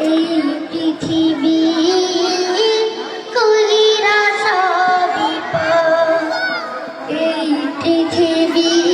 এই পৃথিবী কুলিরা সবিপ এই পৃথিবী